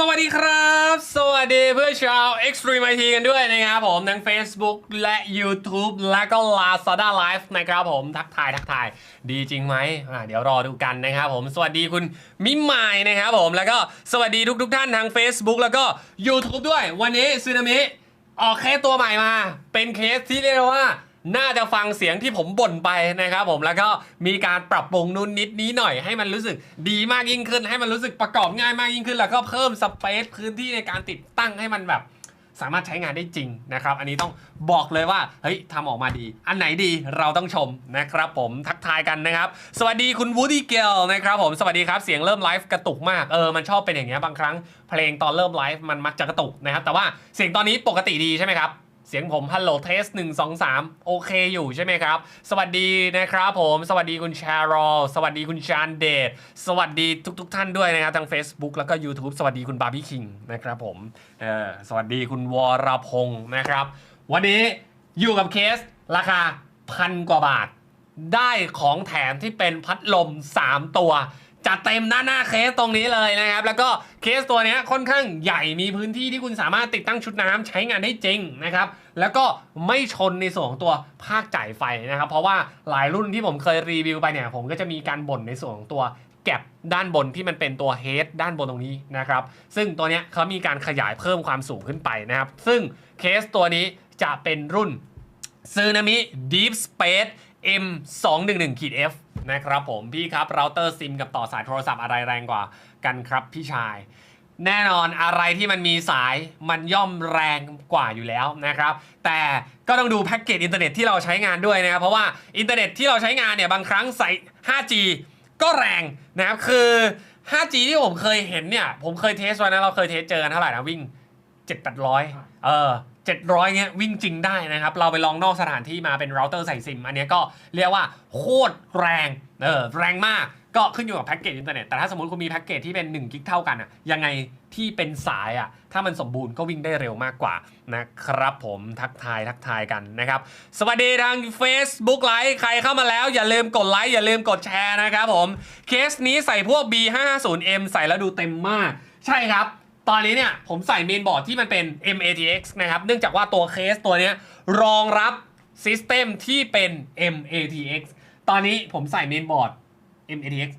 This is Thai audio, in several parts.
สวัสดีครับ สวัสดีเพื่อนชาว Extreme IT กันด้วยนะครับผม ทั้ง Facebook และ YouTube และก็ Lazada Live นะครับผม ทักทายทักทาย ดีจริงไหมอ่าเดี๋ยวรอดูกันนะครับผม สวัสดีคุณมิมายนะครับผม แล้วก็สวัสดีทุกทท่านทาง Facebook แล้วก็ YouTube ด้วย วันนี้ซึนามิออกเคสตัวใหม่มา เป็นเคสที่เรียกว่า น่าจะฟังเสียงที่ผมบ่นไปนะครับผมแล้วก็มีการปรับปรุงนู่นนิดนี้หน่อยให้มันรู้สึกดีมากยิ่งขึ้น ให้มันรู้สึกประกอบง่ายมากยิ่งขึ้น แล้วก็เพิ่มสเปซพื้นที่ในการติดตั้งให้มันแบบสามารถใช้งานได้จริงนะครับ อันนี้ต้องบอกเลยว่า เฮ้ยทำออกมาดี อันไหนดีเราต้องชมนะครับผมทักทายกันนะครับ สวัสดีคุณวูดี้เกลนะครับผมสวัสดีครับเสียงเริ่มไลฟ์กระตุกมากเออมันชอบเป็นอย่างเงี้ยบางครั้งเพลงตอนเริ่มไลฟ์มันมักจะกระตุกนะครับแต่ว่าเสียงตอนนี้ปกติดีใช่ไหมครับ เสียงผมฮัลโหลเทสหนึ่งสองสามโอเคอยู่ใช่ไหมครับ สวัสดีนะครับผม สวัสดีคุณชารอลสวัสดีคุณชานเดชสวัสดีทุกๆท่านด้วยนะครับทาง Facebook แล้วก็ YouTube สวัสดีคุณบาร์บี้คิงนะครับผมเออสวัสดีคุณวรพงศ์นะครับ วันนี้อยู่กับเคสราคาพันกว่าบาท ได้ของแถมที่เป็นพัดลม 3 ตัว จัดเต็มหน้าหน้าเคสตรงนี้เลยนะครับ แล้วก็เคสตัวนี้ค่อนข้างใหญ่มีพื้นที่ที่คุณสามารถติดตั้งชุดน้ำใช้งานได้จริงนะครับแล้วก็ไม่ชนในส่วนของตัวภาคจ่ายไฟนะครับ เพราะว่าหลายรุ่นที่ผมเคยรีวิวไปเนี่ยผมก็จะมีการบ่นในส่วนของตัวแก็บด้านบนที่มันเป็นตัวเฮดด้านบนตรงนี้นะครับ ซึ่งตัวเนี้ยเขามีการขยายเพิ่มความสูงขึ้นไปนะครับ ซึ่งเคสตัวนี้จะเป็นรุ่นซึนามิ Deep Space M 2 1 1ขีด F นะครับผมพี่ครับเราเตอร์ซิมกับต่อสายโทรศัพท์อะไรแรงกว่ากันครับพี่ชาย แน่นอนอะไรที่มันมีสายมันย่อมแรงกว่าอยู่แล้วนะครับ แต่ก็ต้องดูแพ็กเกจอินเทอร์เน็ตที่เราใช้งานด้วยนะครับเพราะว่าอินเทอร์เน็ตที่เราใช้งานเนี่ยบางครั้งใส่ 5G ก็แรงนะครับคือ 5G ที่ผมเคยเห็นเนี่ยผมเคยเทสไว้นะเราเคยเทสเจอกันเท่าไหร่นะวิ่ง 7 8 0 0 เออ 700เงี้ยวิ่งจริงได้นะครับ เราไปลองนอกสถานที่มาเป็นเราเตอร์ใส่ซิม อันนี้ก็เรียกว่าโคตรแรงเออแรงมากก็ขึ้นอยู่กับแพ็กเกจอินเทอร์เน็ต แต่ถ้าสมมติคุณมีแพ็กเกจที่เป็น1กิกเท่ากันอะยังไงที่เป็นสายอะถ้ามันสมบูรณ์ก็วิ่งได้เร็วมากกว่านะครับผมทักทายทักทายกันนะครับ สวัสดีทาง Facebook ไลฟ์ใครเข้ามาแล้ว อย่าลืมกดไลค์อย่าลืมกดแชร์นะครับผม เคสนี้ใส่พวก B550M ใส่แล้วดูเต็มมาก ใช่ครับ ตอนนี้เนี่ยผมใส่เมนบอร์ดที่มันเป็น MATX นะครับ เนื่องจากว่าตัวเคสตัวนี้รองรับซิสเต็มที่เป็น MATX ตอนนี้ผมใส่เมนบอร์ด MATX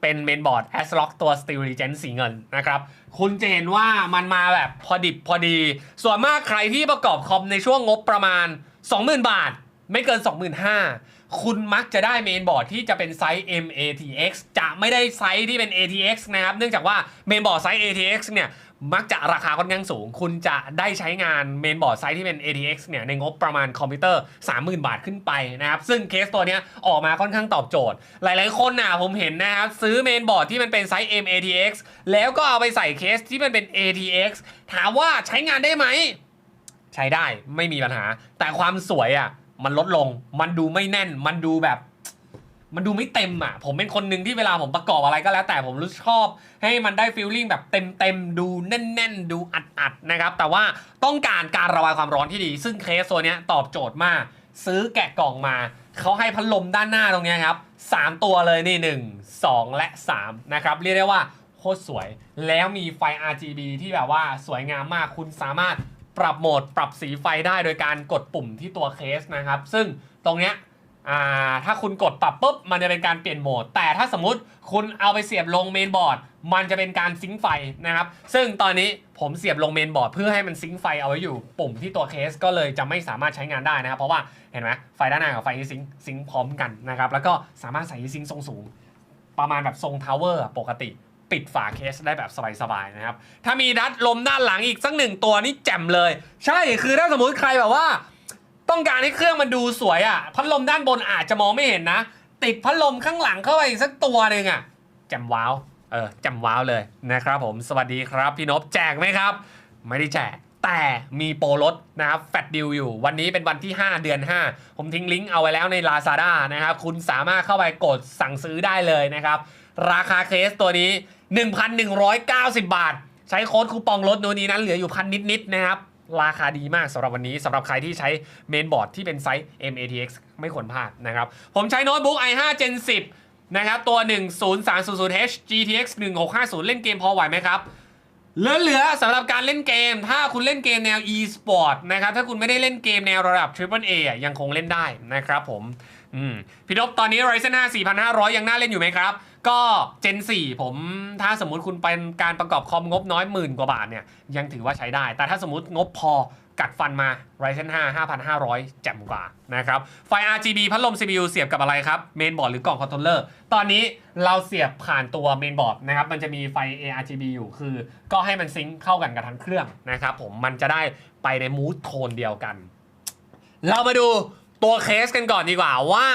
เป็นเมนบอร์ด a s r o c k ตัว Steel Regent สีเงินนะครับ คุณจะเห็นว่ามันมาแบบพอดิบพอดี ส่วนมากใครที่ประกอบคอมในช่วงงบประมาณ 20,000 บาท ไม่เกิน 25,000 คุณมักจะได้เมนบอร์ดที่จะเป็นไซส์ MATX จะไม่ได้ไซส์ที่เป็น ATX นะครับ เนื่องจากว่าเมนบอร์ดไซส์ ATX เนี่ยมักจะราคาค่อนข้างสูง คุณจะได้ใช้งานเมนบอร์ดไซส์ที่เป็น ATX เนี่ยในงบประมาณคอมพิวเตอร์ 30,000 บาทขึ้นไปนะครับ ซึ่งเคสตัวเนี้ยออกมาค่อนข้างตอบโจทย์ หลายๆคนน่ะผมเห็นนะครับ ซื้อเมนบอร์ดที่มันเป็นไซส์ MATX แล้วก็เอาไปใส่เคสที่มันเป็น ATX ถามว่าใช้งานได้ไหม ใช้ได้ไม่มีปัญหา แต่ความสวยอะ มันลดลง มันดูไม่แน่น มันดูแบบ มันดูไม่เต็มอะ ผมเป็นคนหนึ่งที่เวลาผมประกอบอะไรก็แล้ว แต่ผมรู้ชอบ ให้มันได้ฟีลลิ่งแบบเต็มเต็มๆดูแน่น ๆ ดูอัดๆนะครับ แต่ว่าต้องการการระบายความร้อนที่ดี ซึ่งเคสตัวนี้ตอบโจทย์มาก ซื้อแกะกล่องมา เขาให้พัดลมด้านหน้าตรงนี้ครับ3 ตัวเลยนี่1 2 และ 3 นะครับ เรียกได้ว่าโคตรสวย แล้วมีไฟ RGB ที่แบบว่าสวยงามมาก คุณสามารถ ปรับโหมดปรับสีไฟได้โดยการกดปุ่มที่ตัวเคสนะครับ ซึ่งตรงเนี้ยถ้าคุณกดปรับปุ๊บมันจะเป็นการเปลี่ยนโหมด แต่ถ้าสมมติคุณเอาไปเสียบลงเมนบอร์ด มันจะเป็นการซิงไฟนะครับ ซึ่งตอนนี้ผมเสียบลงเมนบอร์ดเพื่อให้มันซิงไฟเอาไว้อยู่ ปุ่มที่ตัวเคสก็เลยจะไม่สามารถใช้งานได้นะครับ เพราะว่าเห็นไหมไฟด้านหน้ากับไฟที่ซิงซิงพร้อมกันนะครับ แล้วก็สามารถใส่ที่ซิงทรงสูง ประมาณแบบทรงทาวเวอร์ปกติ ปิดฝาเคสได้แบบสบายๆนะครับ ถ้ามีดัดลมด้านหลังอีกสักหนึ่งตัวนี่แจ่มเลย ใช่คือถ้าสมมุติใครแบบว่า ต้องการให้เครื่องมันดูสวยอะพัดลมด้านบนอาจจะมองไม่เห็นนะ ติดพัดลมข้างหลังเข้าไปอีกสักตัวหนึ่งอะแจ่มว้าวเออแจ่มว้าวเลยนะครับผมสวัสดีครับ พี่นพแจกไหมครับ ไม่ได้แจกแต่มีโปรลดนะครับแฟดดิวอยู่ วันนี้เป็นวันที่ 5 เดือน 5 ผมทิ้งลิงก์เอาไว้แล้วใน Lazada นะครับ คุณสามารถเข้าไปกดสั่งซื้อได้เลยนะครับ ราคาเคสตัวนี้ 1,190 บาท ใช้โค้ดคูปองลดโน่นนี้นั้นเหลืออยู่พันนิดๆนะครับ ราคาดีมากสำหรับวันนี้สำหรับใครที่ใช้เมนบอร์ดที่เป็นไซส์ MATX ไม่ควรพลาดนะครับ ผมใช้โน้ตบุ๊ก i5 Gen 10 นะครับ ตัว 10300H GTX 1650 เล่นเกมพอไหวไหมครับเหลือๆสำหรับการเล่นเกม ถ้าคุณเล่นเกมแนว e-sport นะครับ ถ้าคุณไม่ได้เล่นเกมแนวระดับ Triple A ยังคงเล่นได้นะครับผมมพี่นพตอนนี้ Ryzen 5 4500 ยังน่าเล่นอยู่ไหมครับ ก็ Gen 4ผมถ้าสมมุติคุณเป็นการประกอบคอมงบน้อยหมื่นกว่าบาทเนี่ยยังถือว่าใช้ได้ แต่ถ้าสมมติงบพอกัดฟันมา Ryzen 5 5500 แจ่มกว่านะครับไฟ RGB พัดลม CPU เสียบกับอะไรครับเมนบอร์ดหรือกล่องคอนโทรลเลอร์ตอนนี้เราเสียบผ่านตัวเมนบอร์ดนะครับมันจะมีไฟ ARGB อยู่คือ ก็ให้มันซิงค์เข้ากันกับทั้งเครื่องนะครับผมมันจะได้ไปในมูทโทนเดียวกัน เรามาดูตัวเคสกันก่อนดีกว่าว่า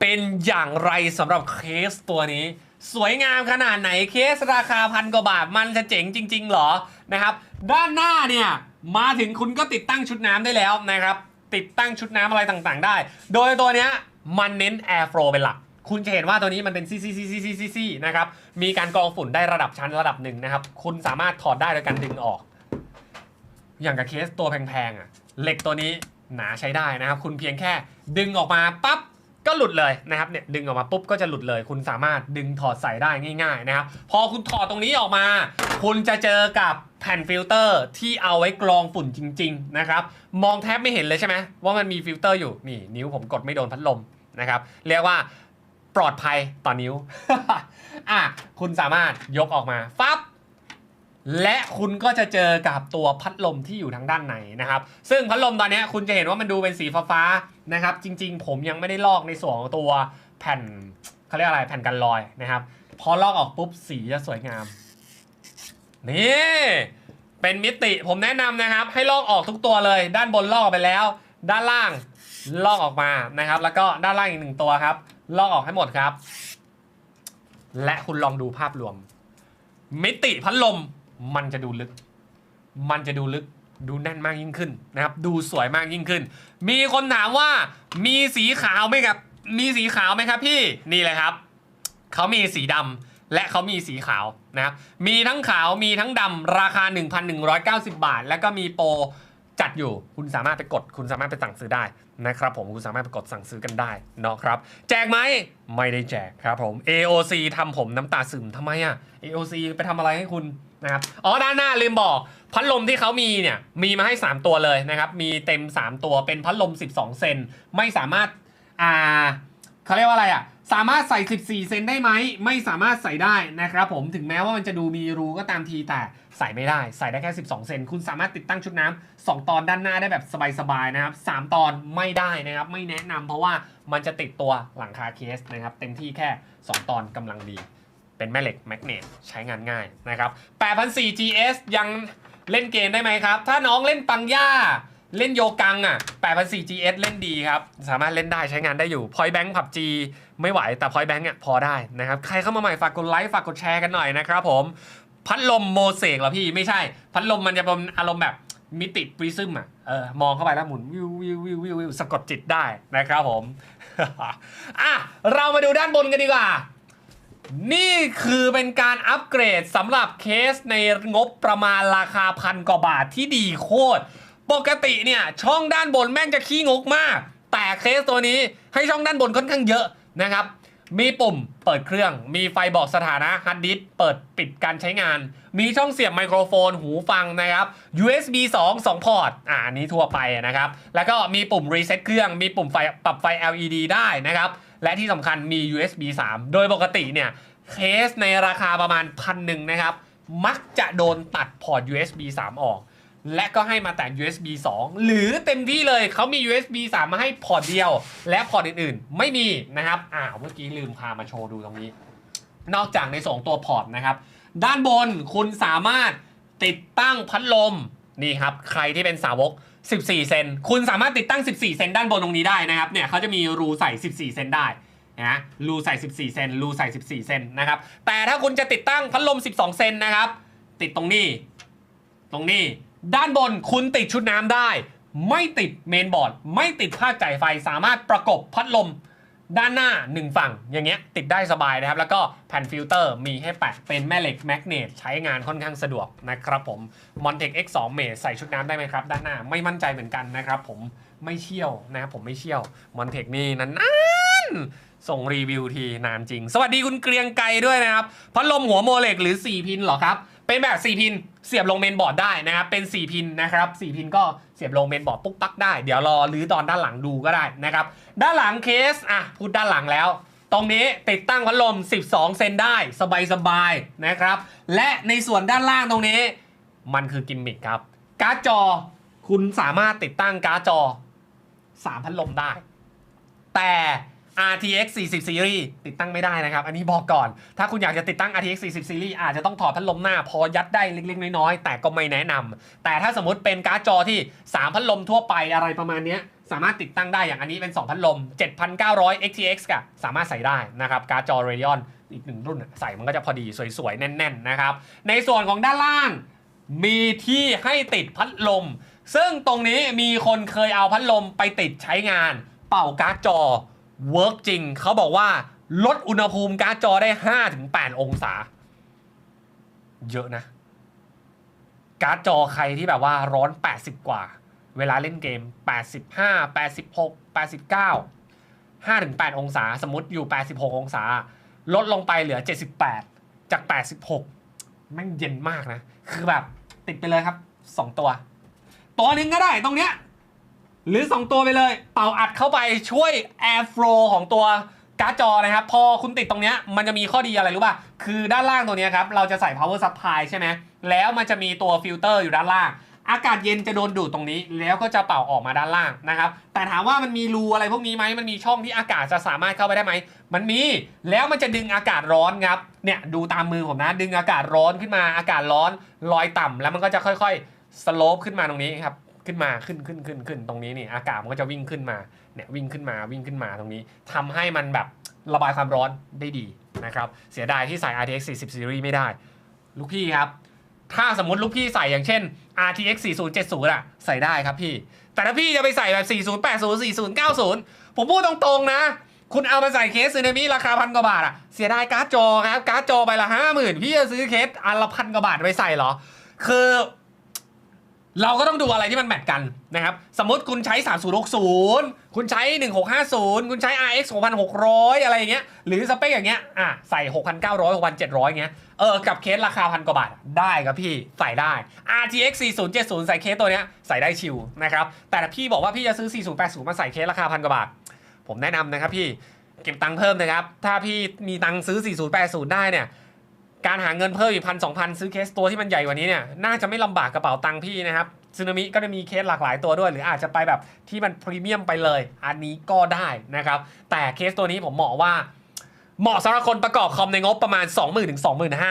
เป็นอย่างไรสำหรับเคสตัวนี้ สวยงามขนาดไหนเคสราคาพันกว่าบาทมันจะเจ๋งจริง ๆ หรอนะครับ ด้านหน้าเนี่ยมาถึงคุณก็ติดตั้งชุดน้ำได้แล้วนะครับ ติดตั้งชุดน้ำอะไรต่างๆ ได้ โดยตัวเนี้ยมันเน้น air flow เป็นหลักคุณจะเห็นว่าตัวนี้มันเป็นซีซีซีซีซีซีซีนะครับ มีการกรองฝุ่นได้ระดับชั้นระดับหนึ่งนะครับ คุณสามารถถอดได้โดยการดึงออก อย่างกับเคสตัวแพงๆอะ เหล็กตัวนี้หนาใช้ได้นะครับ คุณเพียงแค่ดึงออกมาปั๊บ ก็หลุดเลยนะครับเนี่ยดึงออกมาปุ๊บก็จะหลุดเลย คุณสามารถดึงถอดใส่ได้ง่าย ๆนะครับ พอคุณถอดตรงนี้ออกมา คุณจะเจอกับแผ่นฟิลเตอร์ที่เอาไว้กรองฝุ่นจริง ๆ นะครับ มองแทบไม่เห็นเลยใช่ไหมว่ามันมีฟิลเตอร์อยู่นี่นิ้วผมกดไม่โดนพัดลมนะครับเรียกว่าปลอดภัยต่อนิ้ว อะคุณสามารถยกออกมาฟับ และคุณก็จะเจอกับตัวพัดลมที่อยู่ทางด้านในนะครับ ซึ่งพัดลมตอนนี้คุณจะเห็นว่ามันดูเป็นสีฟ้าๆนะครับ จริง ๆ ผมยังไม่ได้ลอกในส่วนของตัวแผ่นเขาเรียกอะไรแผ่นกันรอยนะครับ พอลอกออกปุ๊บสีจะสวยงาม นี่เป็นมิติผมแนะนำนะครับ ให้ลอกออกทุกตัวเลย ด้านบนลอกออกไปแล้ว ด้านล่างลอกออกมานะครับ แล้วก็ด้านล่างอีกหนึ่งตัวครับ ลอกออกให้หมดครับ และคุณลองดูภาพรวม มิติพัดลม มันจะดูลึก มันจะดูลึก ดูแน่นมากยิ่งขึ้นนะครับ ดูสวยมากยิ่งขึ้น มีคนถามว่ามีสีขาวไหมครับ มีสีขาวไหมครับพี่ นี่เลยครับ เขามีสีดำและเขามีสีขาวนะครับ มีทั้งขาว มีทั้งดำราคา 1,190 บาท แล้วก็มีโปรจัดอยู่ คุณสามารถไปกด คุณสามารถไปสั่งซื้อได้นะครับผม คุณสามารถไปกดสั่งซื้อกันได้เนาะครับ แจกไหม ไม่ได้แจกครับผม AOC ทำผมน้ำตาซึมทำไมอะ AOC ไปทำอะไรให้คุณ นะครับอ๋อด้านหน้าลืมบอก พัดลมที่เขามีเนี่ยมีมาให้ 3 ตัวเลยนะครับ มีเต็ม 3 ตัวเป็นพัดลม 12 เซนไม่สามารถอ่าเขาเรียกว่าอะไรอะสามารถใส่ 14 เซนได้ไหม ไม่สามารถใส่ได้นะครับผม ถึงแม้ว่ามันจะดูมีรูก็ตามทีแต่ใส่ไม่ได้ ใส่ได้แค่ 12 เซน คุณสามารถติดตั้งชุดน้ำ2ตอนด้านหน้าได้แบบสบายๆนะครับ 3 ตอนไม่ได้นะครับ ไม่แนะนำเพราะว่ามันจะติดตัวหลังคาเคสนะครับ เต็มที่แค่ 2 ตอนกำลังดี เป็นแม่เหล็กแมกเนตใช้งานง่ายนะครับ8,400 GS ยังเล่นเกมได้ไหมครับ ถ้าน้องเล่นปังย่าเล่นโยกังอะ8,400 GS เล่นดีครับ สามารถเล่นได้ใช้งานได้อยู่ Point Bank PUBG ไม่ไหวแต่ Point Bank อะพอได้นะครับ ใครเข้ามาใหม่ฝากกดไลค์ฝากกดแชร์กันหน่อยนะครับผม พัดลมโมเสกเหรอพี่ไม่ใช่ พัดลมมันจะเป็นอารมณ์แบบมิติปริซึมอะเออมองเข้าไปแล้วหมุนวิววิววิววิวสะกดจิตได้นะครับผม อะเรามาดูด้านบนกันดีกว่า นี่คือเป็นการอัปเกรดสำหรับเคสในงบประมาณราคาพันกว่าบาทที่ดีโคตร ปกติเนี่ยช่องด้านบนแม่งจะขี้งกมาก แต่เคสตัวนี้ให้ช่องด้านบนค่อนข้างเยอะนะครับ มีปุ่มเปิดเครื่อง มีไฟบอกสถานะฮาร์ดดิสเปิดปิดการใช้งาน มีช่องเสียบไมโครโฟนหูฟังนะครับ USB 2 2 พอร์ต อ่าอันนี้ทั่วไปนะครับ แล้วก็มีปุ่มรีเซ็ตเครื่อง มีปุ่มไฟปรับไฟ LED ได้นะครับ และที่สำคัญมี USB 3 โดยปกติเนี่ยเคสในราคาประมาณพันหนึ่งนะครับ มักจะโดนตัดพอร์ต USB 3 ออก และก็ให้มาแต่ USB 2 หรือเต็มที่เลยเขามี USB 3 มาให้พอร์ตเดียว และพอร์ตอื่นๆ ไม่มีนะครับ อ้าวเมื่อกี้ลืมพามาโชว์ดูตรงนี้ นอกจากในสองตัวพอร์ตนะครับ ด้านบนคุณสามารถติดตั้งพัดลมนี่ครับ ใครที่เป็นสาวก 14 เซน คุณสามารถติดตั้ง 14 เซนด้านบนตรงนี้ได้นะครับ เนี่ยเขาจะมีรูใส่ 14 เซนได้นะรูใส่ 14 เซน รูใส่ 14 เซนนะครับ แต่ถ้าคุณจะติดตั้งพัดลม 12 เซนนะครับ ติดตรงนี้ ตรงนี้ ด้านบนคุณติดชุดน้ำได้ ไม่ติดเมนบอร์ด ไม่ติดภาคจ่ายไฟ สามารถประกบพัดลม ด้านหน้า 1 ฝั่งอย่างเงี้ยติดได้สบายนะครับ แล้วก็แผ่นฟิลเตอร์มีให้แปะเป็นแม่เหล็กแมกเนตใช้งานค่อนข้างสะดวกนะครับผม Montec X2 m a t ใส่ชุดน้ำได้ไหมครับ ด้านหน้าไม่มั่นใจเหมือนกันนะครับผมไม่เชี่ยวนะครับผมไม่เชี่ยว Montec นี่นานส่งรีวิวทีนานจริง สวัสดีคุณเกรียงไกรด้วยนะครับ พัดลมหัวโมเล็กหรือ 4 พินเหรอครับ เป็นแบบ 4 พินเสียบลงเมนบอร์ดได้นะครับ เป็น 4 พินนะครับ 4 พินก็เสียบลงเมนบอร์ดปุ๊กปักได้ เดี๋ยวรอรื้อตอนด้านหลังดูก็ได้นะครับ ด้านหลังเคส อะ พูดด้านหลังแล้ว ตรงนี้ติดตั้งพัดลม 12 เซนได้สบายๆนะครับ และในส่วนด้านล่างตรงนี้ มันคือกิมมิคครับ การ์ดจอคุณสามารถติดตั้งการ์ดจอ 3 พัดลมได้ แต่ RTX 40 Series ติดตั้งไม่ได้นะครับ อันนี้บอกก่อน ถ้าคุณอยากจะติดตั้ง RTX 40 Series อาจจะต้องถอดพัดลมหน้า พอยัดได้เล็กๆน้อยๆ แต่ก็ไม่แนะนำแต่ถ้าสมมติเป็นการ์ดจอที่ 3 พัดลมทั่วไปอะไรประมาณนี้สามารถติดตั้งได้อย่างอันนี้เป็น 2 พัดลม 7,900 XTX กับสามารถใส่ได้นะครับการ์ดจอ Radeon อีกหนึ่งรุ่นใส่มันก็จะพอดีสวยๆ แน่นๆนะครับในส่วนของด้านล่าง มีที่ให้ติดพัดลม ซึ่งตรงนี้มีคนเคยเอาพัดลมไปติดใช้งาน เป่าการ์ดจอ เวิร์กจริง เขาบอกว่า ลดอุณหภูมิการ์ดจอได้ 5-8 องศา เยอะนะ การ์ดจอใครที่แบบว่าร้อน 80 กว่า เวลาเล่นเกม 85 86 89 5-8 องศา สมมติอยู่ 86 องศา ลดลงไปเหลือ 78 จาก 86แม่งเย็นมากนะ คือแบบติดไปเลยครับ 2 ตัว ตัวนึงก็ได้ตรงเนี้ย หรือ 2 ตัวไปเลย เป่าอัดเข้าไปช่วย air flow ของตัวการ์ดจอนะครับ พอคุณติดตรงเนี้ยมันจะมีข้อดีอะไรรู้ป่ะ คือด้านล่างตัวนี้ครับ เราจะใส่ power supply ใช่ไหมแล้วมันจะมีตัวฟิลเตอร์อยู่ด้านล่าง อากาศเย็นจะโดนดูดตรงนี้ แล้วก็จะเป่าออกมาด้านล่างนะครับ แต่ถามว่ามันมีรูอะไรพวกนี้ไหมมันมีช่องที่อากาศจะสามารถเข้าไปได้ไหมมันมีแล้วมันจะดึงอากาศร้อนครับเนี่ยดูตามมือผมนะดึงอากาศร้อนขึ้นมาอากาศร้อนลอยต่ำแล้วมันก็จะค่อยๆสโลปขึ้นมาตรงนี้ครับ ขึ้นมาขึ้นขึ้นขึ้นขึ้นตรงนี้นี่อากาศมันก็จะวิ่งขึ้นมาเนี่ยวิ่งขึ้นมาวิ่งขึ้นมาตรงนี้ทำให้มันแบบระบายความร้อนได้ดีนะครับเสียดายที่ใส่ RTX 40 Series ไม่ได้ ลูกพี่ครับ ถ้าสมมติลูกพี่ใส่อย่างเช่น RTX 4070อะใส่ได้ครับพี่ แต่ถ้าพี่จะไปใส่แบบ 4080 4090 ผมพูดตรงๆนะ คุณเอามาใส่เคสซึนามิราคาพันกว่าบาทอะเสียดายการ์ดจอครับการ์ดจอใบละห้าหมื่นพี่จะซื้อเคสอันละพันกว่าบาทไปใส่เหรอ คือ เราก็ต้องดูอะไรที่มันแมทกันนะครับ สมมติคุณใช้ 3060 คุณใช้ 1650 คุณใช้ RX 6600 อะไรอย่างเงี้ย หรือสเปคอย่างเงี้ย อะ ใส่ 6,900 6,700เงี้ย เออ กับเคสราคาพันกว่าบาท ได้ครับพี่ ใส่ได้ RTX 4070 ใส่เคสตัวเนี้ย ใส่ได้ชิลนะครับ แต่ถ้าพี่บอกว่าพี่จะซื้อ 4080 มาใส่เคสราคาพันกว่าบาท ผมแนะนำนะครับพี่ เก็บตังค์เพิ่มนะครับ ถ้าพี่มีตังค์ซื้อ 4080 ได้เนี่ย การหาเงินเพิ่มอีกพันสองพันซื้อเคสตัวที่มันใหญ่กว่านี้เนี่ยน่าจะไม่ลำบากกระเป๋าตังค์พี่นะครับซึนามิก็จะมีเคสหลากหลายตัวด้วย หรืออาจจะไปแบบที่มันพรีเมียมไปเลย อันนี้ก็ได้นะครับ แต่เคสตัวนี้ผมเหมาะว่า เหมาะสำหรับคนประกอบคอมในงบประมาณ 20,000ถึง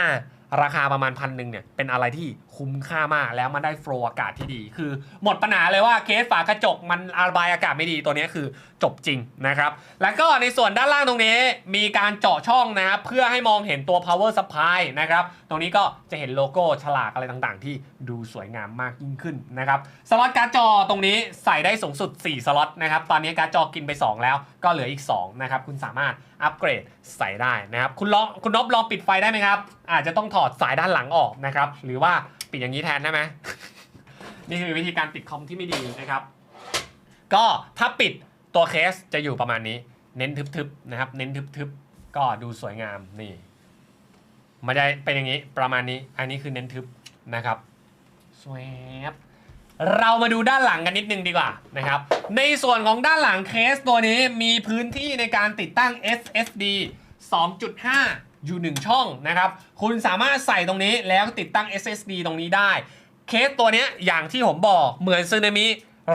25,000ราคาประมาณพันหนึ่งเนี่ยเป็นอะไรที่ คุ้มค่ามากแล้วมันได้โฟล์อากาศที่ดี คือ หมดปัญหาเลยว่าเคสฝากระจกมันระบายอากาศไม่ดีตัวนี้คือจบจริงนะครับ แล้วก็ในส่วนด้านล่างตรงนี้มีการเจาะช่องนะครับเพื่อให้มองเห็นตัว power supply นะครับ ตรงนี้ก็จะเห็นโลโก้ฉลากอะไรต่างๆ ที่ดูสวยงามมากยิ่งขึ้นนะครับสล็อตการ์ดจอตรงนี้ใส่ได้สูงสุด 4 สล็อตนะครับตอนนี้การ์ดจอกินไป 2 แล้วก็เหลืออีก2นะครับคุณสามารถอัปเกรดใส่ได้นะครับคุณลองคุณนบลองปิดไฟได้ไหมครับ อาจจะต้องถอดสายด้านหลังออกนะครับหรือว่าปิดอย่างนี้แทนได้ไหม นี่คือวิธีการปิดคอมที่ไม่ดีนะครับ ก็ถ้าปิดตัวเคสจะอยู่ประมาณนี้ เน้นทึบๆนะครับ เน้นทึบๆ ก็ดูสวยงามนี่มันจะเป็นอย่างนี้ประมาณนี้ อันนี้คือเน้นทึบนะครับสวยบเรามาดูด้านหลังกันนิดนึงดีกว่านะครับ ในส่วนของด้านหลังเคสตัวนี้มีพื้นที่ในการติดตั้ง SSD 2.5 อยู่ 1 ช่องนะครับ คุณสามารถใส่ตรงนี้แล้วติดตั้ง SSD ตรงนี้ได้ เคสตัวนี้อย่างที่ผมบอกเหมือนซึนามิ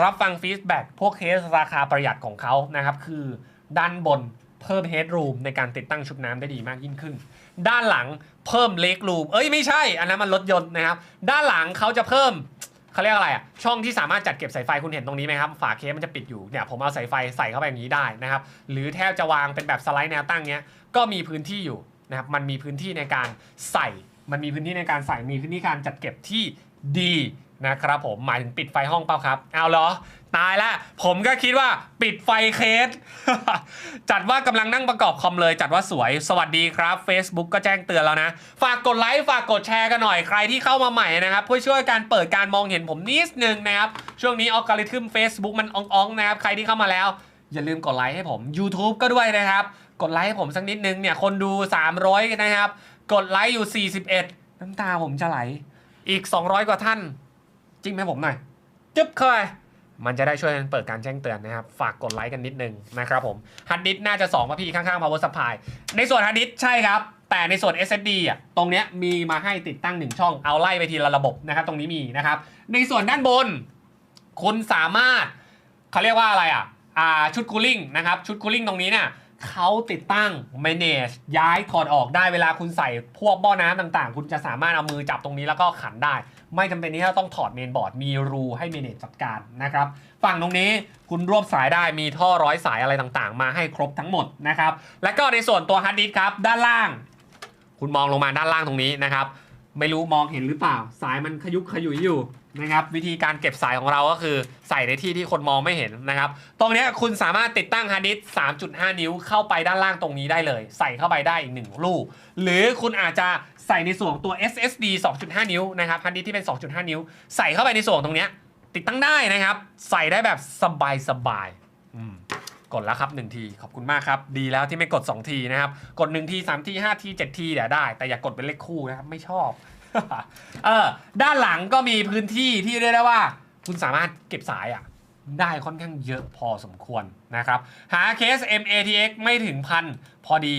รับฟังฟีดแบ็กพวกเคสราคาประหยัดของเขานะครับ คือด้านบนเพิ่ม headroom ในการติดตั้งชุบน้ำได้ดีมากยิ่งขึ้น ด้านหลังเพิ่ม leg room เอ้ยไม่ใช่ อันนั้นมันรถยนต์นะครับ ด้านหลังเขาจะเพิ่มเขาเรียกอะไรอะช่องที่สามารถจัดเก็บสายไฟคุณเห็นตรงนี้ไหมครับ ฝาเคสมันจะปิดอยู่เนี่ยผมเอาสายไฟใส่เข้าไปอย่างนี้ได้นะครับ หรือแทบจะวางเป็นแบบสไลด์แนวตั้งเนี้ยก็มีพื้นที่อยู่ นะครับมันมีพื้นที่ในการใส่ มันมีพื้นที่ในการใส่มีพื้นที่การจัดเก็บที่ดีนะครับผมหมายถึงปิดไฟห้องเปล่าครับ เอาเหรอ ตายแล้วผมก็คิดว่าปิดไฟเคส จัดว่ากำลังนั่งประกอบคอมเลย จัดว่าสวยสวัสดีครับ Facebook ก็แจ้งเตือนแล้วนะ ฝากกดไลค์ฝากกดแชร์กันหน่อยใครที่เข้ามาใหม่นะครับเพื่อช่วยการเปิดการมองเห็นผมนิดนึงนะครับ ช่วงนี้อัลกอริทึม Facebook มันอ่องๆนะครับ ใครที่เข้ามาแล้ว อย่าลืมกดไลค์ให้ผม YouTube ก็ด้วยนะครับ กดไลค์ให้ผมสักนิดนึงเนี่ยคนดู 300 นะครับ กดไลค์อยู่ 41 น้ำตาผมจะไหล อีก 200 กว่าท่าน จิ้มให้ผมหน่อย จึ๊บเข้าไปมันจะได้ช่วยเปิดการแจ้งเตือนนะครับ ฝากกดไลค์กันนิดนึงนะครับผมฮันดิสน่าจะ2ป่ะพี่ข้างๆ power supply ในส่วนฮันดิสใช่ครับ แต่ในส่วน SSD อะตรงเนี้ยมีมาให้ติดตั้ง 1 ช่องเอาไล่ไปทีละระบบนะครับ ตรงนี้มีนะครับ ในส่วนด้านบน คุณสามารถเขาเรียกว่าอะไรอะอ่าชุดคูลิ่งนะครับ ชุดคูลิ่งตรงนี้เนี่ย เขาติดตั้ง manage ย้ายถอดออกได้เวลาคุณใส่พวกบ่อน้ำต่างๆ คุณจะสามารถเอามือจับตรงนี้แล้วก็ขันได้ ไม่จำเป็นที่จะต้องถอดเมนบอร์ดมีรูให้ manage จัดการนะครับฝั่งตรงนี้คุณรวบสายได้มีท่อร้อยสายอะไรต่างๆ มาให้ครบทั้งหมดนะครับแล้วก็ในส่วนตัวฮาร์ดดิสครับด้านล่าง คุณมองลงมาด้านล่างตรงนี้นะครับ ไม่รู้มองเห็นหรือเปล่า สายมันขยุกขยุยอยู่นะครับวิธีการเก็บสายของเราก็คือใส่ในที่ที่คนมองไม่เห็นนะครับ ตรงนี้คุณสามารถติดตั้งฮาร์ดดิสก์3.5 นิ้วเข้าไปด้านล่างตรงนี้ได้เลย ใส่เข้าไปได้อีกหนึ่งลูก หรือคุณอาจจะใส่ในส่วนของตัว SSD 2.5 นิ้วนะครับฮาร์ดดิสก์ที่เป็น 2.5 นิ้ว ใส่เข้าไปในส่วนตรงนี้ติดตั้งได้นะครับ ใส่ได้แบบสบายสบายอืม กดแล้วครับ1ทีขอบคุณมากครับ ดีแล้วที่ไม่กด 2 ทีนะครับ กด1ที3ที5ที7ทีเดี๋ยวได้ แต่อย่ากดเป็นเลขคู่นะครับ ไม่ชอบเออด้านหลังก็มีพื้นที่ที่เรียกได้ว่า คุณสามารถเก็บสายอะได้ค่อนข้างเยอะพอสมควรนะครับ หาเคส MATX ไม่ถึงพันพอดี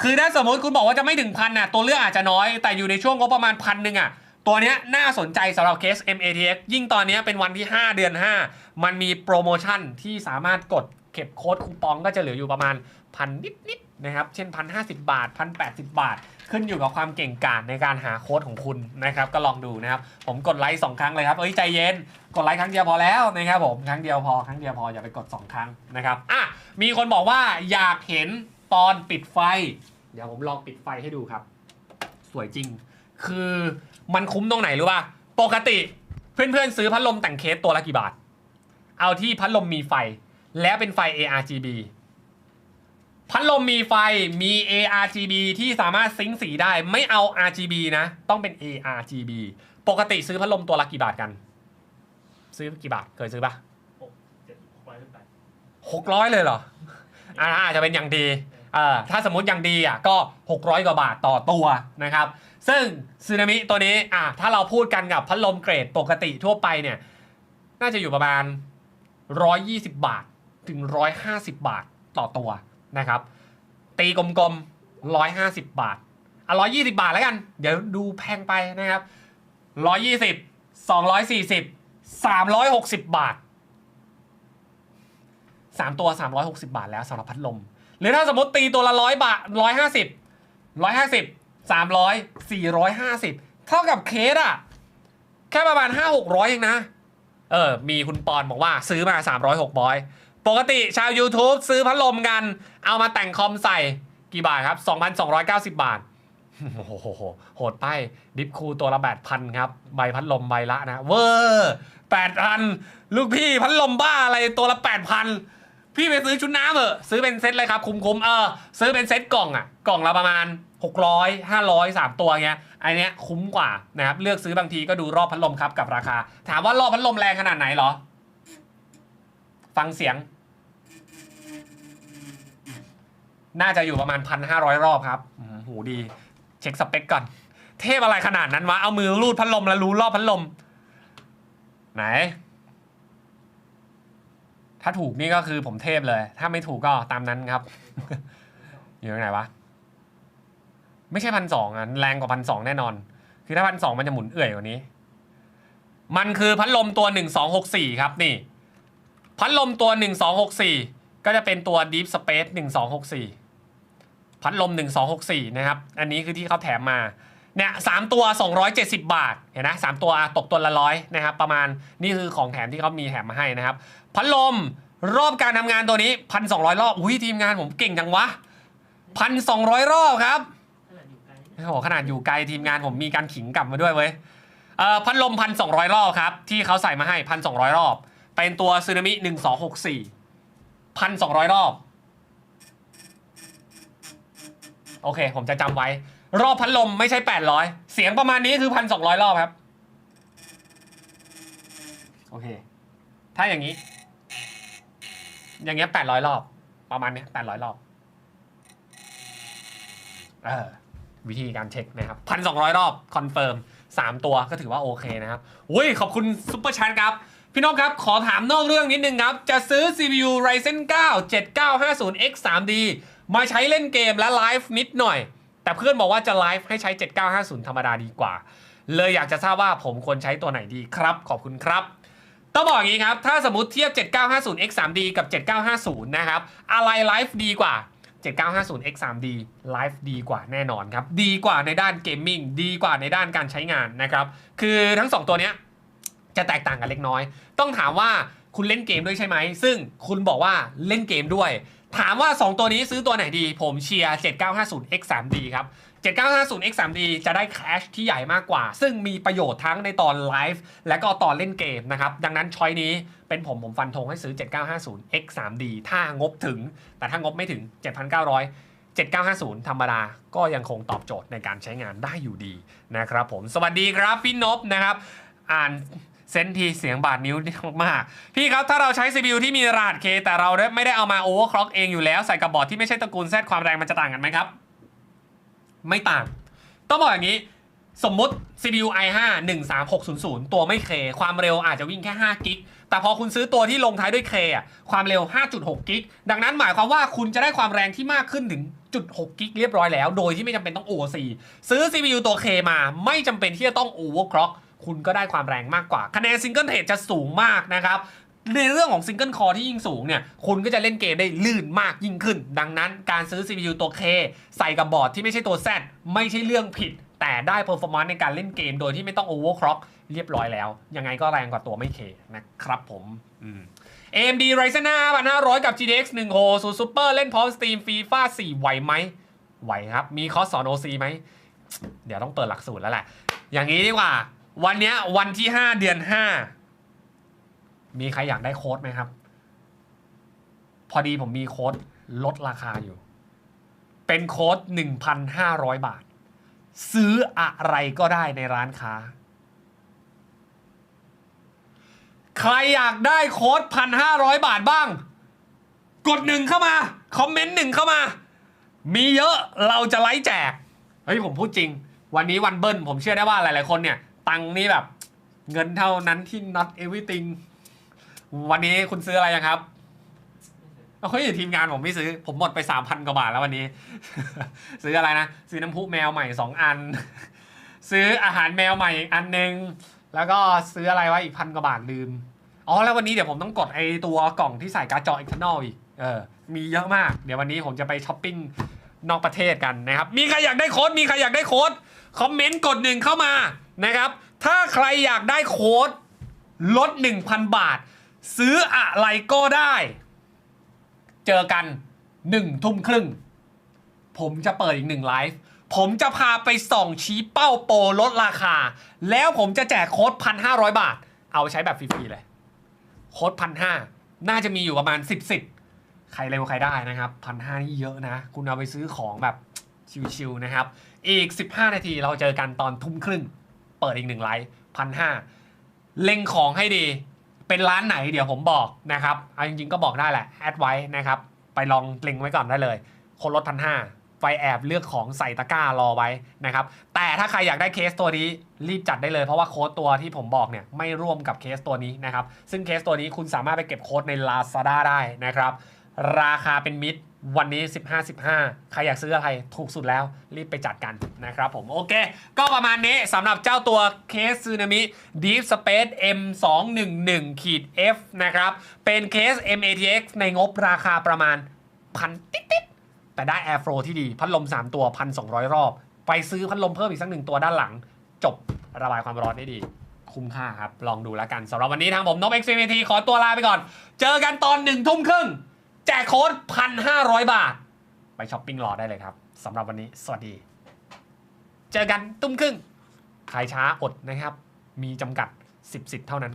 คือถ้าสมมติคุณบอกว่าจะไม่ถึงพันน่ะตัวเลือกอาจจะน้อยแต่อยู่ในช่วงงบประมาณพันหนึ่งอะตัวเนี้ยน่าสนใจสำหรับเคส MATX ยิ่งตอนนี้เป็นวันที่ 5 เดือน 5 มันมีโปรโมชั่นที่สามารถกด เก็บโค้ดคูปองก็จะเหลืออยู่ประมาณพันนิดๆนะครับ เช่นพันห้บาทพันแปบาท ขึ้นอยู่กับความเก่งกาจในการหาโค้ดของคุณนะครับ ก็ลองดูนะครับ ผมกดไลค์สองครั้งเลยครับ เอ้ยใจเย็น กดไลค์ครั้งเดียวพอแล้วนะครับผม ครั้งเดียวพอ ครั้งเดียวพออย่าไปกด 2 ครั้งนะครับ อะ มีคนบอกว่าอยากเห็นตอนปิดไฟ เดี๋ยวผมลองปิดไฟให้ดูครับ สวยจริง คือมันคุ้มตรงไหนรู้ป่ะ ปกติเพื่อนๆซื้อพัดลมแต่งเคสตัวละกี่บาท เอาที่พัดลมมีไฟ แล้วเป็นไฟ ARGB พัดลมมีไฟมี ARGB ที่สามารถซิงค์สีได้ไม่เอา RGB นะ ต้องเป็น ARGB ปกติซื้อพัดลมตัวละกี่บาทกัน ซื้อกี่บาทเคยซื้อปะหกร้อยเลยเหรออ่าอาจจะเป็นอย่างดีเออถ้าสมมติอย่างดีอะก็ 600 กว่าบาทต่อตัวนะครับ ซึ่งซึนามิตัวนี้อะถ้าเราพูดกันกับพัดลมเกรดปกติทั่วไปเนี่ย น่าจะอยู่ประมาณ 120 บาท ถึง 150 บาทต่อตัวนะครับ ตีกลมๆ 150 บาทอะ120 บาทแล้วกัน เดี๋ยวดูแพงไปนะครับ 120 240 360 บาท 3 ตัว 360 บาทแล้วสำหรับพัดลม หรือถ้าสมมติตีตัวละ 100 บาท 150 150 300 450 เท่ากับเคสอะแค่ประมาณ 5 600 เองนะ เออ มีคุณปอนบอกว่าซื้อมา 300 600 ปกติชาว YouTube ซื้อพัดลมกัน เอามาแต่งคอมใส่กี่บาทครับ 2,290 บาท โอ้โห โหดไปดิฟคูตัวละแปดพันครับ ใบพัดลมใบละนะ เวอร์แปดพันลูกพี่พัดลมบ้าอะไรตัวละแปดพันพี่ไปซื้อชุดน้ำเถอะ ซื้อเป็นเซ็ตเลยครับ คุ้มๆ เออ ซื้อเป็นเซ็ตกล่องอะกล่องละประมาณ 600 500 3 ตัวเงี้ยไอเนี้ยคุ้มกว่านะครับเลือกซื้อบางทีก็ดูรอบพัดลมครับกับราคา ถามว่ารอบพัดลมแรงขนาดไหนเหรอ ฟังเสียง น่าจะอยู่ประมาณ 1,500 รอบครับอืมหูดี เช็คสเปคก่อน เทพอะไรขนาดนั้นวะ เอามือรูดพัดลมแล้วรู้รอบพัดลม ไหน ถ้าถูกนี่ก็คือผมเทพเลย ถ้าไม่ถูกก็ตามนั้นครับ อยู่ตรงไหนวะ ไม่ใช่พันสองอะ แรงกว่าพันสองแน่นอน คือถ้าพันสองมันจะหมุนเอื่อยกว่านี้ มันคือพัดลมตัวหนึ่งสองหกสี่ครับนี่ พัดลมตัวหนึ่งสองหกสี่ก็จะเป็นตัว Deep Space หนึ่งสองหกสี่ พัดลมหนึ่งสองหกสี่นะครับ อันนี้คือที่เขาแถมมา เนี่ยสามตัว 270 บาท เห็นนะสามตัวตกตัวละร้อยนะครับ ประมาณนี่คือของแถมที่เขามีแถมมาให้นะครับ พัดลมรอบการทำงานตัวนี้พันสองรอบ อุ้ยทีมงานผมเก่งจังวะพันสองรอบครับโอ้โหขนาดอยู่ไกลทีมงานผมมีการขิงกลับมาด้วยเว้ยเอ่อพัดลมพันสองรอบครับ ที่เขาใส่มาให้พันสองรอบ เป็นตัวซึนามิหนึ่งสองหกสี่พันสองรอบ โอเค ผมจะจำไว้ รอบพัดลมไม่ใช่ 800 เสียงประมาณนี้คือ 1,200 รอบครับ โอเค ถ้าอย่างนี้ อย่างเงี้ย800 รอบ ประมาณเนี้ย800 รอบ เออ วิธีการเช็คนะครับพันสองรอบ คอนเฟิร์ม3 ตัวก็ถือว่าโอเคนะครับอุ้ยขอบคุณซุปเปอร์ชันครับ พี่นพครับ ขอถามนอกเรื่องนิดนึงครับ จะซื้อ CPU Ryzen 9 7950X 3D มาใช้เล่นเกมและไลฟ์นิดหน่อย แต่เพื่อนบอกว่าจะไลฟ์ให้ใช้ 7950 ธรรมดาดีกว่า เลยอยากจะทราบว่าผมควรใช้ตัวไหนดีครับ ขอบคุณครับ ต้องบอกอย่างนี้ครับ ถ้าสมมติเทียบ 7950X 3D กับ 7950 นะครับ อะไรไลฟ์ดีกว่า 7950X 3D ไลฟ์ดีกว่าแน่นอนครับ ดีกว่าในด้านเกมมิ่ง ดีกว่าในด้านการใช้งานนะครับ คือทั้ง 2 ตัวเนี้ย จะแตกต่างกันเล็กน้อย ต้องถามว่าคุณเล่นเกมด้วยใช่ไหม ซึ่งคุณบอกว่าเล่นเกมด้วย ถามว่า 2 ตัวนี้ซื้อตัวไหนดี ผมเชียร์ 7950X 3D ครับ 7950X 3D จะได้แคชที่ใหญ่มากกว่า ซึ่งมีประโยชน์ทั้งในตอนไลฟ์และก็ตอนเล่นเกมนะครับ ดังนั้นช้อยนี้เป็นผมผมฟันธงให้ซื้อ 7950X 3D ถ้างบถึง แต่ถ้างบไม่ถึง 7,900 7950 ธรรมดา ก็ยังคงตอบโจทย์ในการใช้งานได้อยู่ดีนะครับผม สวัสดีครับพี่นพนะครับ อ่าน ซนทีเสียงบาดนิ้วมากๆ พี่ครับ ถ้าเราใช้ CPU ที่มีรหัส K แต่เราไม่ได้เอามา overclock เองอยู่แล้ว ใส่กับบอร์ดที่ไม่ใช่ตระกูล Z ความแรงมันจะต่างกันไหมครับ ไม่ต่าง ต้องบอกอย่างนี้ สมมติ CPU i5 13600 ตัวไม่ K ความเร็วอาจจะวิ่งแค่5กิกแต่พอคุณซื้อตัวที่ลงท้ายด้วย K อะความเร็ว 5.6กิกดังนั้นหมายความว่าคุณจะได้ความแรงที่มากขึ้นถึง0.6กิกเรียบร้อยแล้ว โดยที่ไม่จำเป็นต้อง OC ซื้อ CPU ตัว K มาไม่จำเป็นที่จะต้อง overclock คุณก็ได้ความแรงมากกว่า คะแนนซิงเกิลเทรดจะสูงมากนะครับในเรื่องของซิงเกิลคอที่ยิ่งสูงเนี่ย คุณก็จะเล่นเกมได้ลื่นมากยิ่งขึ้น ดังนั้นการซื้อ CPU ตัว K ใส่กับบอร์ดที่ไม่ใช่ตัว Z ไม่ใช่เรื่องผิด แต่ได้เพอร์ฟอร์มนซ์ในการเล่นเกมโดยที่ไม่ต้อง overclock เรียบร้อยแล้ว ยังไงก็แรงกว่าตัวไม่ K นะครับผมอืม AMD Ryzen 5 500 กับ GTX 1โฮสูซูเปอร์เล่นพร้อมสตรีมฟีฟ่า4ไหวไหมไหวครับ มีคอร์สสอน OC ไหม เดี๋ยวต้องเปิดหลักสูตรแล้วแหละ อย่างนี้ดีกว่า วันเนี้ยวันที่5เดือน5มีใครอยากได้โค้ดไหมครับ พอดีผมมีโค้ดลดราคาอยู่ เป็นโค้ด 1,500 บาท ซื้ออะไรก็ได้ในร้านค้า ใครอยากได้โค้ด 1,500 บาทบ้าง กดหนึ่งเข้ามา คอมเมนต์หนึ่งเข้ามา มีเยอะเราจะไลฟ์แจก เฮ้ยผมพูดจริง วันนี้วันเบิ้ลผมเชื่อได้ว่าหลาย ๆ คนเนี่ย ตังค์นี่แบบ เงินเท่านั้นที่ not everything วันนี้คุณซื้ออะไรยังครับเฮ้ยทีมงานผมไม่ซื้อ ผมหมดไป3,000กว่าบาทแล้ววันนี้ ซื้ออะไรนะ ซื้อน้ำพุแมวใหม่2อัน ซื้ออาหารแมวใหม่อีกอันหนึ่งแล้วก็ซื้ออะไรวะอีกพันกว่าบาทลืม อ๋อแล้ววันนี้เดี๋ยวผมต้องกดไอตัวกล่องที่ใส่การ์ดจอ external อีก เออ มีเยอะมาก เดี๋ยววันนี้ผมจะไปช้อปปิ้งนอกประเทศกันนะครับ มีใครอยากได้โค้ด มีใครอยากได้โค้ด คอมเมนต์กดหนึ่งเข้ามา นะครับ ถ้าใครอยากได้โค้ดลด 1,000 บาท ซื้ออะไรก็ได้ เจอกันหนึ่งทุ่มครึ่ง ผมจะเปิดอีกหนึ่งไลฟ์ผมจะพาไปส่องชี้เป้าโปรลดราคา แล้วผมจะแจกโค้ดพันห้าร้อยบาท เอาใช้แบบฟรีๆเลย โค้ดพันห้าน่าจะมีอยู่ประมาณสิบสิบใครเร็วใครได้นะครับพันห้านี่เยอะนะ คุณเอาไปซื้อของแบบชิวๆนะครับ อีก 15 นาทีเราเจอกันตอนทุ่มครึ่ง เปิดอีกหนึ่งไลฟ์พันห้าเล็งของให้ดี เป็นร้านไหนเดี๋ยวผมบอกนะครับเอาจริงๆก็บอกได้แหละแอดไว้นะครับไปลองเล็งไว้ก่อนได้เลย คนลดพันห้าไฟแอบเลือกของใส่ตะกร้ารอไว้นะครับ แต่ถ้าใครอยากได้เคสตัวนี้รีบจัดได้เลยเพราะว่าโค้ดตัวที่ผมบอกเนี่ยไม่ร่วมกับเคสตัวนี้นะครับ ซึ่งเคสตัวนี้คุณสามารถไปเก็บโค้ดใน Lazada ได้นะครับ ราคาเป็นมิตร วันนี้ 15 15 ใครอยากซื้ออะไรถูกสุดแล้วรีบไปจัดกันนะครับผม โอเค ก็ประมาณนี้สำหรับเจ้าตัวเคสซูนามิ Deep Space M211 ขีด F นะครับ เป็นเคส MATX ในงบราคาประมาณพันติ๊ดๆแต่ได้ Airflow ที่ดี พัดลม 3 ตัว 1,200 รอบ ไปซื้อพัดลมเพิ่มอีกสักหนึ่งตัวด้านหลัง จบระบายความร้อนได้ดี คุ้มค่าครับ ลองดูแล้วกันสำหรับวันนี้ทางผมนบ XMT ขอตัวลาไปก่อน เจอกันตอนหนึ่งทุ่มครึ่ง แจกโค้ดพันห้าร้อยบาท ไปช้อปปิ้งรอได้เลยครับสำหรับวันนี้ สวัสดี เจอกันตุ้มครึ่ง ขายช้าอดนะครับ มีจำกัด 10สิทธิ์เท่านั้น